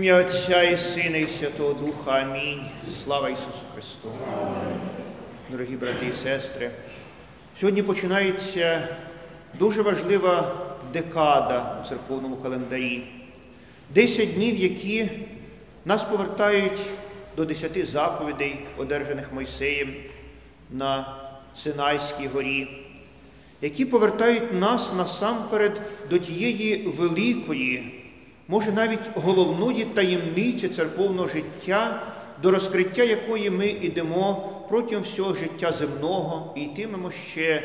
ім'я Отця і Сина, і Святого Духа. Амінь. Слава Ісусу Христу. Дорогі брати і сестри, сьогодні починається дуже важлива декада у церковному календарі. Десять днів, які нас повертають до десяти заповідей, одержаних Мойсеєм на Синайській горі, які повертають нас насамперед до тієї великої може навіть головної таємниці церковного життя, до розкриття якої ми йдемо протягом всього життя земного і йтимемо ще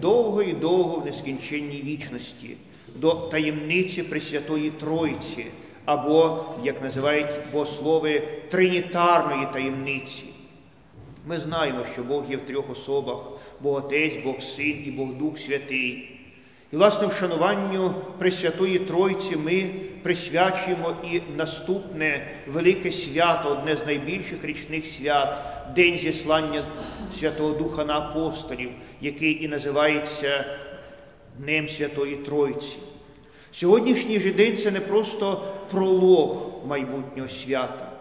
довго і довго в нескінченній вічності, до таємниці Пресвятої Тройці, або, як називають богослови, тринітарної таємниці. Ми знаємо, що Бог є в трьох особах Бог Отець, Бог Син і Бог Дух Святий. І, власне, вшануванню Пресвятої Тройці ми присвячуємо і наступне велике свято, одне з найбільших річних свят, День зіслання Святого Духа на апостолів, який і називається Днем Святої Тройці. Сьогоднішній же день це не просто пролог майбутнього свята.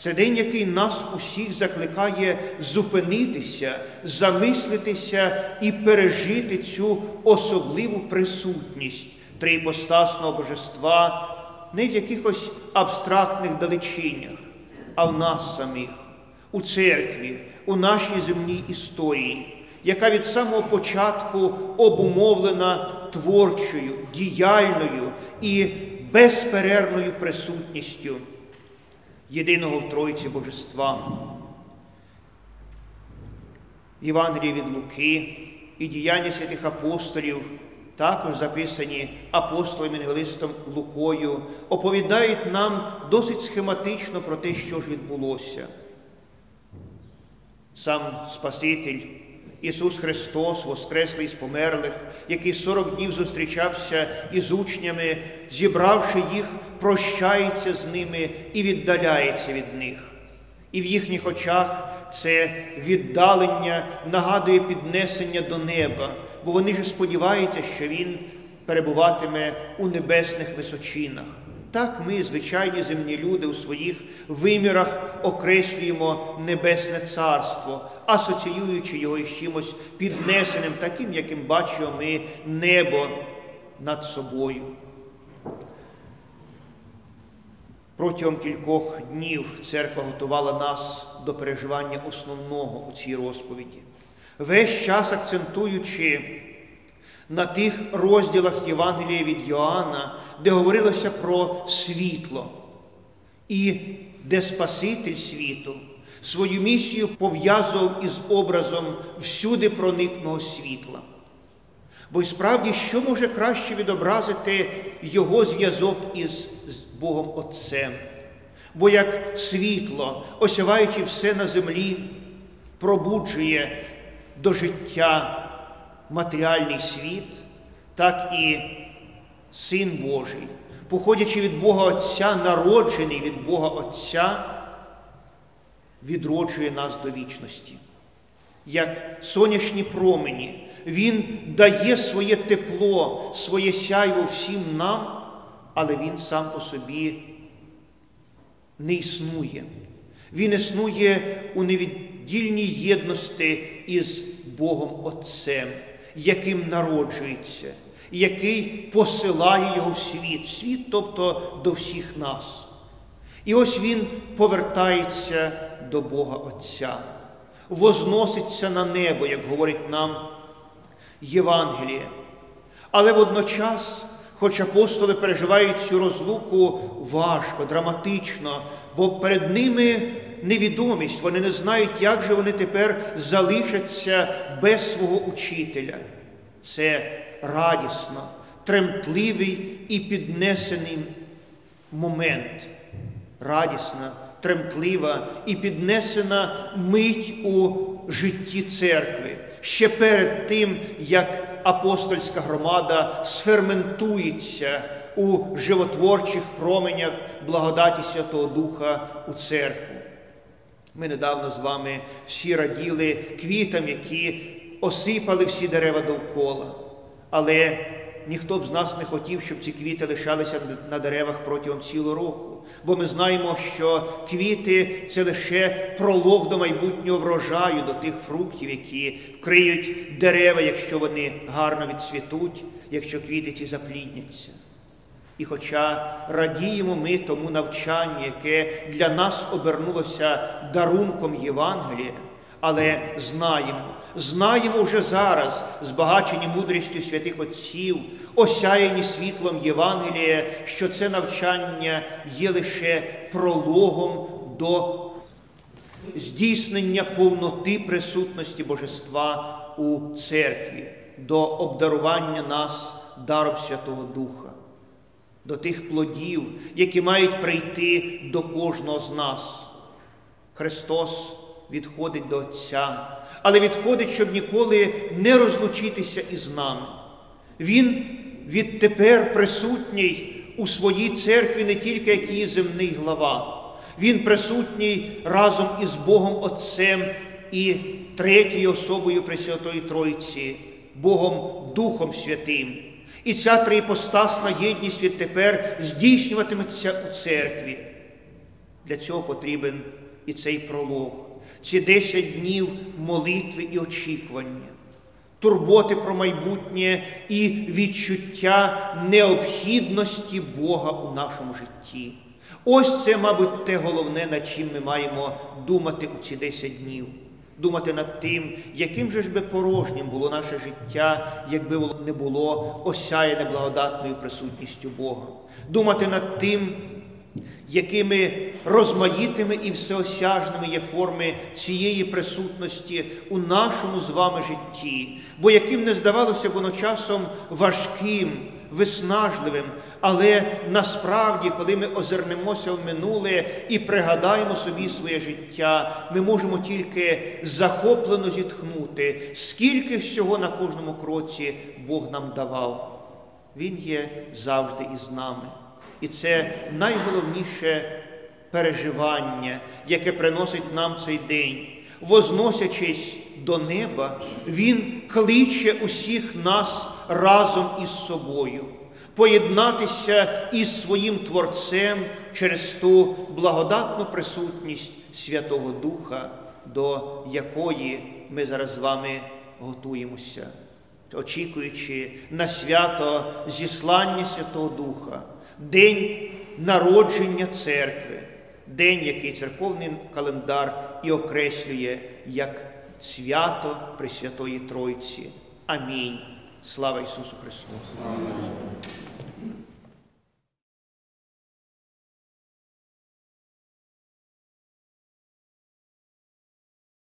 Це день, який нас усіх закликає зупинитися, замислитися і пережити цю особливу присутність триіпостасного божества не в якихось абстрактних далечинях, а в нас самих, у церкві, у нашій земній історії, яка від самого початку обумовлена творчою, діяльною і безперервною присутністю єдиного в Тройці Божества. Євангелії від Луки і діяння святих апостолів, також записані апостолом Євангелистом Лукою, оповідають нам досить схематично про те, що ж відбулося. Сам Спаситель Ісус Христос, Воскреслий з померлих, який 40 днів зустрічався із учнями, зібравши їх, прощається з ними і віддаляється від них. І в їхніх очах це віддалення нагадує піднесення до неба, бо вони ж сподіваються, що Він перебуватиме у небесних височинах. Так ми, звичайні земні люди, у своїх вимірах окреслюємо Небесне Царство, асоціюючи його із чимось піднесеним, таким, яким бачимо ми небо над собою. Протягом кількох днів церква готувала нас до переживання основного у цій розповіді, весь час акцентуючи на тих розділах Євангелія від Йоанна, де говорилося про світло, і де Спаситель світу свою місію пов'язував із образом всюди проникного світла. Бо й справді, що може краще відобразити його зв'язок із Богом Отцем? Бо як світло, осяваючи все на землі, пробуджує до життя матеріальний світ, так і Син Божий, походячи від Бога Отця, народжений від Бога Отця, відроджує нас до вічності. Як сонячні промені, Він дає своє тепло, своє сяйво всім нам, але Він сам по собі не існує. Він існує у невіддільній єдності із Богом Отцем, яким народжується, який посилає його в світ, світ, тобто до всіх нас. І ось він повертається до Бога Отця, возноситься на небо, як говорить нам Євангеліє. Але водночас, хоч апостоли переживають цю розлуку важко, драматично, бо перед ними невідомість, вони не знають, як же вони тепер залишаться без свого учителя. Це радісно, тремтливий і піднесений момент радісна, тремтлива і піднесена мить у житті церкви ще перед тим, як апостольська громада сферментується у животворчих променях благодаті Святого Духа у церкву. Ми недавно з вами всі раділи квітам, які осипали всі дерева довкола. Але ніхто б з нас не хотів, щоб ці квіти лишалися на деревах протягом цілого року. Бо ми знаємо, що квіти це лише пролог до майбутнього врожаю, до тих фруктів, які вкриють дерева, якщо вони гарно відцвітуть, якщо квіти ці заплідняться. І хоча радіємо ми тому навчанню, яке для нас обернулося дарунком Євангелія, але знаємо, знаємо вже зараз, збагачені мудрістю святих Отців, осяяні світлом Євангелія, що це навчання є лише прологом до здійснення повноти присутності Божества у церкві, до обдарування нас даром Святого Духа до тих плодів, які мають прийти до кожного з нас. Христос відходить до Отця, але відходить, щоб ніколи не розлучитися із нами. Він відтепер присутній у своїй церкві не тільки як її земний глава, Він присутній разом із Богом Отцем і третьою особою Пресвятої Тройці, Богом Духом Святим. І ця триіпостасна єдність відтепер здійснюватиметься у церкві. Для цього потрібен і цей пролог, ці 10 днів молитви і очікування, турботи про майбутнє і відчуття необхідності Бога у нашому житті. Ось це, мабуть, те головне, над чим ми маємо думати у ці 10 днів. Думати над тим, яким же ж би порожнім було наше життя, якби не було осяяне благодатною присутністю Бога, думати над тим, якими розмаїтими і всеосяжними є форми цієї присутності у нашому з вами житті, бо яким не здавалося воно часом важким виснажливим, але насправді, коли ми озирнемося в минуле і пригадаємо собі своє життя, ми можемо тільки захоплено зітхнути, скільки всього на кожному кроці Бог нам давав. Він є завжди із нами. І це найголовніше переживання, яке приносить нам цей день, возносячись до неба, Він кличе усіх нас разом із собою, поєднатися із своїм Творцем через ту благодатну присутність Святого Духа, до якої ми зараз з вами готуємося, очікуючи на свято зіслання Святого Духа, день народження церкви, день, який церковний календар і окреслює як свято Пресвятої Тройці. Амінь. Слава Ісусу Христу! Амінь.